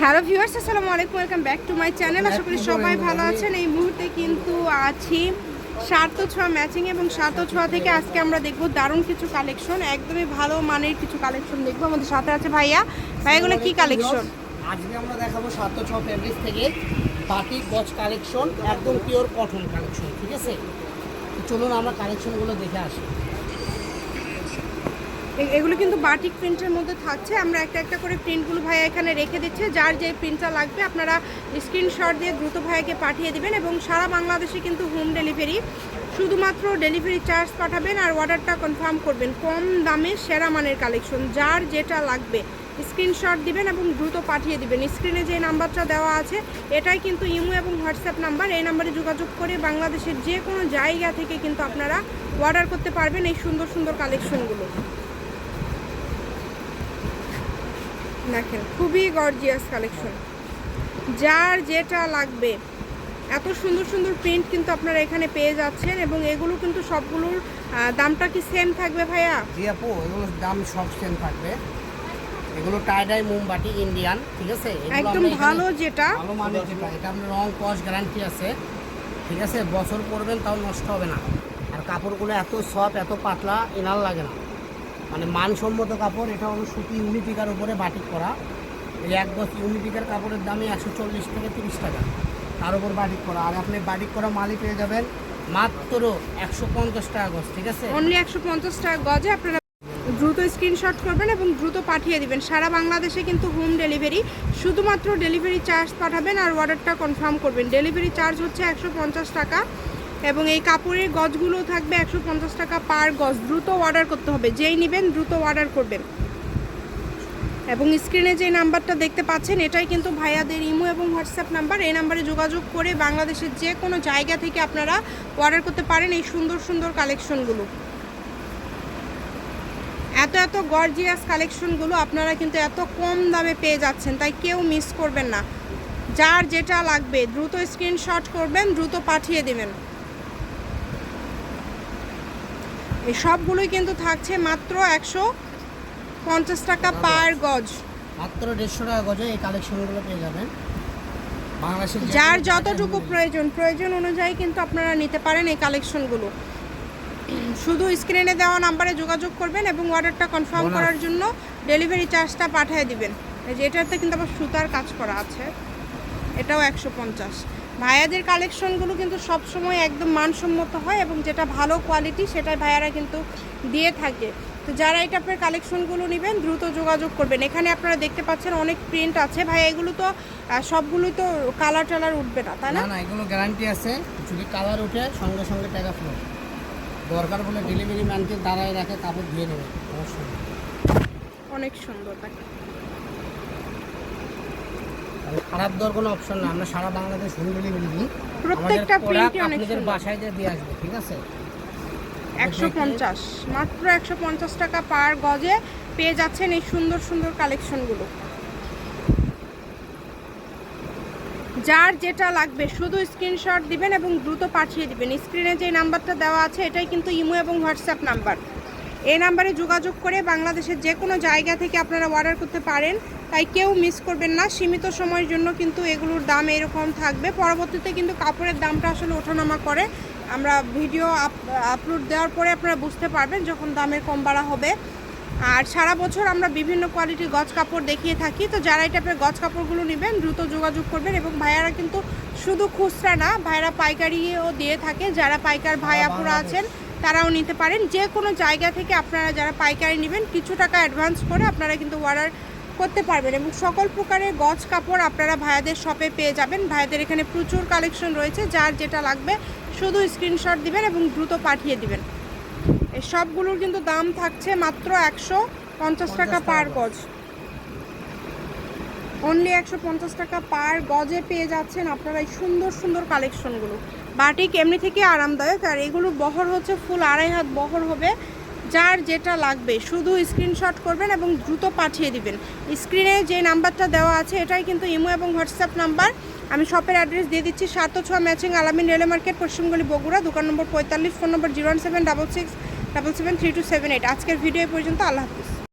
Hello viewers আসসালামু আলাইকুম welcome back to my channel. আশা করি সবাই ভালো আছেন। এই মুহূর্তে কিন্তু আছি সার্থ ছোঁয়া ম্যাচিং এবং সার্থ ছোঁয়া থেকে আজকে আমরা দেখব দারুণ কিছু কালেকশন একদমই ভালো মানের কিছু কালেকশন দেখব। আমাদের সাথে আছে ভাইয়া। ভাইয়াগুলো কি কালেকশন আজকে আমরা দেখাবো সাত ছ ফেব্রিক্স থেকে বাটিক গজ কালেকশন একদম পিওর কটন কালেকশন ঠিক আছে? চলুন আমরা কালেকশনগুলো দেখে আসি। এগুলো কিন্তু বাটিক প্রিন্টের মধ্যে থাকছে। আমরা একটা একটা করে প্রিন্টগুলো ভাইয়া এখানে রেখে দিচ্ছে। যার যে প্রিন্টটা লাগবে, আপনারা স্ক্রিনশট দিয়ে দ্রুত ভাইয়াকে পাঠিয়ে দেবেন এবং সারা বাংলাদেশে কিন্তু হোম ডেলিভারি শুধুমাত্র ডেলিভারি চার্জ পাঠাবেন আর অর্ডারটা কনফার্ম করবেন। কম দামে সেরা মানের কালেকশন যার যেটা লাগবে স্ক্রিনশট দিবেন এবং দ্রুত পাঠিয়ে দিবেন। স্ক্রিনে যে নাম্বারটা দেওয়া আছে, এটাই কিন্তু ইমো এবং হোয়াটসঅ্যাপ নাম্বার। এই নাম্বারে যোগাযোগ করে বাংলাদেশের যে কোনো জায়গা থেকে কিন্তু আপনারা অর্ডার করতে পারবেন এই সুন্দর সুন্দর কালেকশনগুলো দেখেন খুবই গর্জিয়াস কালেকশন যার যেটা লাগবে এত সুন্দর সুন্দর প্রিন্ট কিন্তু আপনারা এখানে পেয়ে যাচ্ছেন এবং এগুলো কিন্তু সবগুলোর দামটা কি সেম থাকবে ভাইয়া? জি আপু এগুলোর দাম সব সেম থাকবে। এগুলো টাইডাই মোমবাটি ইন্ডিয়ান ঠিক আছে? একদম ভালো যেটা। ভালো মানের যেটা। এটা আপনার রং কস গ্যারান্টি আছে ঠিক আছে? বছর পরবেন তাও নষ্ট হবে না। আর কাপড়গুলো এত সফট এত পাতলা এনাল লাগে না। মানে মানসম্মত কাপড়, এটা হলো সুতি ইউনিটিকার উপরে বাটিক করা। এই এক গজ ইউনিটিকার কাপড়ের দামে একশো চল্লিশ থেকে তিরিশ টাকা। তার উপর বাটিক করা। আর আপনি বাটিক করা মালই পেয়ে যাবেন মাত্র একশো পঞ্চাশ টাকা গজ, ঠিক আছে? অনলি একশো পঞ্চাশ টাকা গজে আপনারা দ্রুত স্ক্রিনশট করবেন এবং দ্রুত পাঠিয়ে দিবেন। সারা বাংলাদেশে কিন্তু হোম ডেলিভারি শুধুমাত্র ডেলিভারি চার্জ পাঠাবেন আর অর্ডারটা কনফার্ম করবেন। ডেলিভারি চার্জ হচ্ছে একশো পঞ্চাশ টাকা। এবং এই কাপড়ের গজগুলো থাকবে একশো পঞ্চাশ টাকা পার গজ। দ্রুত অর্ডার করতে হবে। যেই নেবেন দ্রুত অর্ডার করবেন। এবং স্ক্রিনে যে নাম্বারটা দেখতে পাচ্ছেন, এটাই কিন্তু ভাইয়াদের ইমো এবং হোয়াটসঅ্যাপ নাম্বার এই নাম্বারে যোগাযোগ করে বাংলাদেশের যে কোনো জায়গা থেকে আপনারা অর্ডার করতে পারেন এই সুন্দর সুন্দর কালেকশনগুলো এত এত গর্জিয়াস কালেকশনগুলো আপনারা কিন্তু এত কম দামে পেয়ে যাচ্ছেন, তাই কেউ মিস করবেন না। যার যেটা লাগবে, দ্রুত স্ক্রিনশট করবেন, দ্রুত পাঠিয়ে দেবেন। এই সবগুলোই কিন্তু থাকছে মাত্র একশো পঞ্চাশ টাকা পার গজ। মাত্র দেড়শো টাকা গজে এই কালেকশনগুলো পেয়ে যাবেন। যার যতটুকু প্রয়োজন প্রয়োজন অনুযায়ী কিন্তু আপনারা নিতে পারেন এই কালেকশনগুলো। শুধু স্ক্রিনে দেওয়া নাম্বারে যোগাযোগ করবেন এবং অর্ডারটা কনফার্ম করার জন্য ডেলিভারি চার্জটা পাঠিয়ে দিবেন। এটাতে কিন্তু আবার সুতার কাজ করা আছে। এটাও একশো পঞ্চাশ। ভাইয়াদের কালেকশনগুলো কিন্তু সবসময় একদম মানসম্মত হয় এবং যেটা ভালো কোয়ালিটি সেটাই ভাইয়ারা কিন্তু দিয়ে থাকে। তো যারা এই টাইপের কালেকশনগুলো নেবেন দ্রুত যোগাযোগ করবেন। এখানে আপনারা দেখতে পাচ্ছেন অনেক প্রিন্ট আছে। ভাই এগুলো তো আহ, সবগুলোই তো কালার টালার উঠবে না তাই না? না এগুলো গ্যারান্টি আছে। যদি কালার উঠে সঙ্গে সঙ্গে টাকা ফেলো দরকার বলে ডেলিভারি ম্যানকে দাঁড়ায় রাখে কাপড় দিয়ে দেবে। অবশ্যই। অনেক সুন্দর। আর খারাপ দেওয়ার কোনো অপশন না আমরা সারা বাংলাদেশ হোম ডেলিভারি দিই। প্রত্যেকটা আমাদের প্রিন্টই অনেক আপনাদের বাসায় দিয়ে দিয়ে আসবে ঠিক আছে? একশো পঞ্চাশ মাত্র একশো পঞ্চাশ টাকা পার গজে পেয়ে যাচ্ছেন এই সুন্দর সুন্দর কালেকশনগুলো। যার যেটা লাগবে শুধু স্ক্রিনশট দিবেন এবং দ্রুত পাঠিয়ে দিবেন। স্ক্রিনে যে নাম্বারটা দেওয়া আছে এটাই কিন্তু ইমো এবং হোয়াটসঅ্যাপ নাম্বার এই নাম্বারে যোগাযোগ করে বাংলাদেশের যে কোনো জায়গা থেকে আপনারা অর্ডার করতে পারেন। তাই কেউ মিস করবেন না। সীমিত সময়ের জন্য কিন্তু এগুলোর দাম এরকম থাকবে। পরবর্তীতে কিন্তু কাপড়ের দামটা আসলে ওঠানামা করে। আমরা ভিডিও আপলোড দেওয়ার পরে আপনারা বুঝতে পারবেন যখন দামের কম বাড়া হবে। আর সারা বছর আমরা বিভিন্ন কোয়ালিটির গজ কাপড় দেখিয়ে থাকি। তো যারা এই টাইপের গজ কাপড়গুলো নেবেন দ্রুত যোগাযোগ করবেন এবং ভাইয়ারা কিন্তু শুধু খুচরা না ভাইয়ারা পাইকারিও দিয়ে থাকে। যারা পাইকার ভাইয়াপুরা আছেন তারাও নিতে পারেন। যে কোনো জায়গা থেকে আপনারা যারা পাইকারি নেবেন কিছু টাকা অ্যাডভান্স করে আপনারা কিন্তু অর্ডার করতে পারবেন এবং সকল প্রকারের গজ কাপড় আপনারা ভাইয়াদের শপে পেয়ে যাবেন। ভাইয়াদের এখানে প্রচুর কালেকশন রয়েছে যার যেটা লাগবে শুধু স্ক্রিনশট দিবেন এবং দ্রুত পাঠিয়ে দিবেন। এই সবগুলোর কিন্তু দাম থাকছে মাত্র একশো পঞ্চাশ টাকা পার গজ। অনলি একশো পঞ্চাশ টাকা পার গজে পেয়ে যাচ্ছেন আপনারা এই সুন্দর সুন্দর কালেকশনগুলো। বাটিক এমনি থেকে আরামদায়ক আর এগুলো বহর হচ্ছে ফুল আড়াই হাত বহর হবে। যার যেটা লাগবে, শুধু স্ক্রিনশট করবেন এবং দ্রুত পাঠিয়ে দিবেন। স্ক্রিনে যে নাম্বারটা দেওয়া আছে, এটাই কিন্তু ইমো এবং হোয়াটসঅ্যাপ নাম্বার। আমি শপের অ্যাড্রেস দিয়ে দিচ্ছি সাত ছ ম্যাচিং আলামিন রেলে মার্কেট, পশ্চিমগুলি বগুড়া, দোকান নম্বর পঁয়তাল্লিশ phone number zero one seven double six double seven three two seven eight আজকের ভিডিও পর্যন্ত, আল্লাহ হাফিজ।